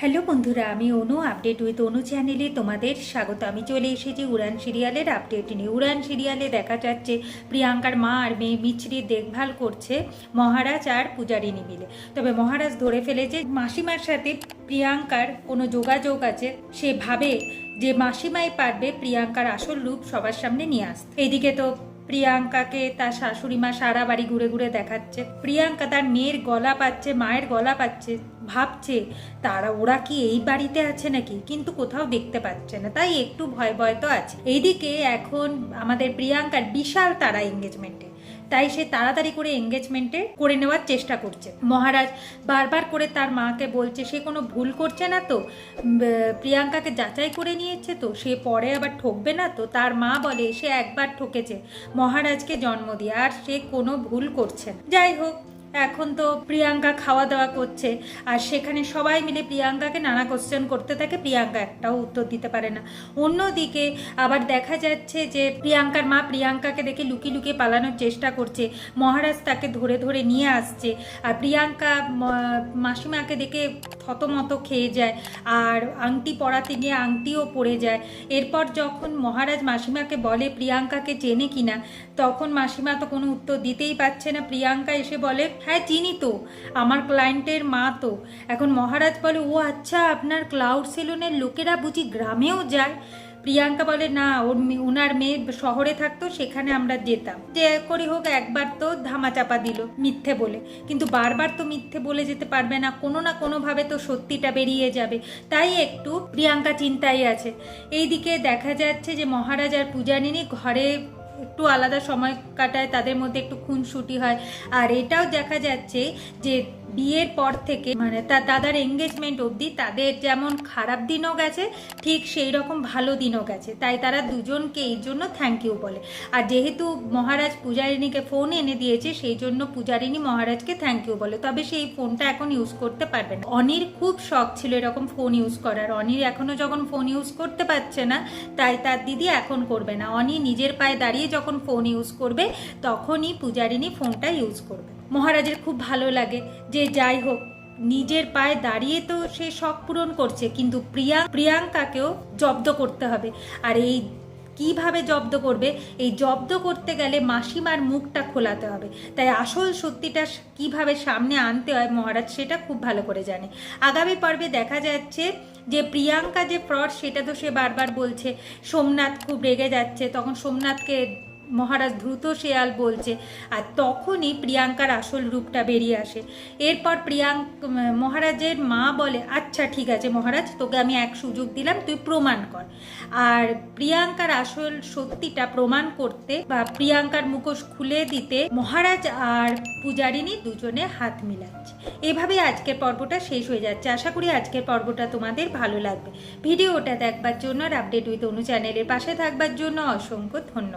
Hello বন্ধুরা, আমি অনু update with অনু চ্যানেলে তোমাদের স্বাগত। আমি চলে এসেছি উড়ান সিরিয়ালের আপডেট নিয়ে। উড়ান সিরিয়ালে দেখা যাচ্ছে প্রিয়াঙ্কার মা আর মেয়ে মিছরির দেখভাল করছে মহারাজ আর পূজারিনী মিলে। তবে মহারাজ ধরে ফেলেছে মাসিমার সাথে প্রিয়াঙ্কার কোনো যোগাযোগ আছে। সে ভাবে যে মাসিমাই পারবে প্রিয়াঙ্কার আসল রূপ সবার সামনে নিয়ে আসতে। এইদিকে তো প্রিয়াঙ্কাকে তার শাশুড়ি মা সারা বাড়ি ঘুরে ঘুরে দেখাচ্ছে। প্রিয়াঙ্কা তার মেয়ের গলা পাচ্ছে, মায়ের গলা পাচ্ছে, ভাবছে, তারা, ওরা কি এই বাড়িতে আছে নাকি? কিন্তু কোথাও দেখতে পাচ্ছে না। তাই একটু ভয় ভয় তো আছে। এইদিকে এখন আমাদের প্রিয়াঙ্কার বিশাল তারা এঙ্গেজমেন্টে তাই সে তাড়াতাড়ি করে এঙ্গেজমেন্টে করে নেওয়ার চেষ্টা করছে। মহারাজ বারবার করে তার মাকে বলছে, সে কোনো ভুল করছে না তো? প্রিয়াঙ্কাকে যাচাই করে নিয়েছে তো? সে পরে আবার ঠকবে না তো? তার মা বলে, সে একবার ঠকেছে। মহারাজকে জন্ম দিয়ে, আর সে কোনো ভুল করছে না। যাই হোক এখন তো প্রিয়াঙ্কা খাওয়া দাওয়া করছে। আর সেখানে সবাই মিলে প্রিয়াঙ্কাকে নানা কোশ্চেন করতে থাকে। প্রিয়াঙ্কা একটাও উত্তর দিতে পারে না। অন্যদিকে আবার দেখা যাচ্ছে যে প্রিয়াঙ্কার মা প্রিয়াঙ্কাকে দেখে লুকিয়ে লুকিয়ে পালানোর চেষ্টা করছে। মহারাজ তাকে ধরে ধরে নিয়ে আসছে। আর প্রিয়াঙ্কা মাসিমাকে দেখে থতমত খেয়ে যায়। আর আংটি পরাতে গিয়ে আংটিও পড়ে যায়। এরপর যখন মহারাজ মাসিমাকে বলে প্রিয়াঙ্কাকে চেনে কিনা, তখন মাসিমা তো কোনো উত্তর দিতেই পারছে না। প্রিয়াঙ্কা এসে বলে হ্যাঁ চিনি তো। আমার ক্লায়েন্টের মা তো। এখন মহারাজ বলে, ও আচ্ছা আপনার ক্লাউড সেলুনের লোকেরা বুঝি গ্রামেও যায়? প্রিয়াঙ্কা বলে, না, ওর ওনার মেয়ে শহরে থাকতো, সেখানে আমরা যেতাম। যে করি হোক, একবার তো ধামাচাপা দিল, মিথ্যে বলে। কিন্তু বারবার তো মিথ্যে বলে যেতে পারবে না, কোনো না কোনোভাবে তো সত্যিটা বেরিয়ে যাবে। তাই একটু প্রিয়াঙ্কা চিন্তায় আছে। এইদিকে দেখা যাচ্ছে যে মহারাজ আর পূজারিনী ঘরে একটু আলাদা সময় কাটায় তাদের মধ্যে একটু খুনসুটি হয়। আর এটাও দেখা যাচ্ছে যে বিয়ের পর থেকে মানে তার দাদার এঙ্গেজমেন্ট অবধি তাদের যেমন খারাপ দিনও গেছে, ঠিক সেই রকম ভালো দিনও গেছে। তাই তারা দুজনকে এই জন্য থ্যাংক ইউ বলে। আর যেহেতু মহারাজ পূজারিণীকে ফোন এনে দিয়েছে, সেই জন্য পূজারিণী মহারাজকে থ্যাংক ইউ বলে। তবে সেই ফোনটা এখন ইউজ করতে পারবে না। অনির খুব শখ ছিল এরকম ফোন ইউজ করার। অনির এখনও যখন ফোন ইউজ করতে পারছে না, তাই তার দিদি এখন করবে না। অনি নিজের পায়ে দাঁড়িয়ে যখন ফোন ইউজ করবে, তখনই পূজারিণী ফোনটা ইউজ করবে। মহারাজের খুব ভালো লাগে। যে যাই হোক, নিজের পায়ে দাঁড়িয়ে তো সে শখ পূরণ করছে, কিন্তু প্রিয়া, প্রিয়াঙ্কাকেও জব্দ করতে হবে। আর এই কীভাবে জব্দ করবে? এই জব্দ করতে গেলে মাসিমার মুখটা খোলাতে হবে। তাই আসল সত্যিটা কীভাবে সামনে আনতে হয় মহারাজ সেটা খুব ভালো করে জানে। আগামী পর্বে দেখা যাচ্ছে যে প্রিয়াঙ্কা যে ফ্রড সেটা তো সে বারবার বলছে। সোমনাথ খুব রেগে যাচ্ছে, তখন সোমনাথকে মহারাজ দ্রুত শেয়াল বলছে, আর তখনই প্রিয়াঙ্কার আসল রূপটা বেরিয়ে আসে। এরপর প্রিয়াঙ্ক মহারাজের মা বলে আচ্ছা ঠিক আছে মহারাজ, তোকে আমি এক সুযোগ দিলাম, তুই প্রমাণ কর। আর প্রিয়াঙ্কার আসল সত্যিটা প্রমাণ করতে বা প্রিয়াঙ্কার মুখোশ খুলে দিতে মহারাজ আর পূজারিনী দুজনে হাত মিলাচ্ছে। এভাবে আজকের পর্বটা শেষ হয়ে যাচ্ছে। আশা করি আজকের পর্বটা তোমাদের ভালো লাগবে। ভিডিওটা দেখবার জন্য আর আপডেট উইথ অনু চ্যানেলের পাশে থাকবার জন্য অসংখ্য ধন্যবাদ।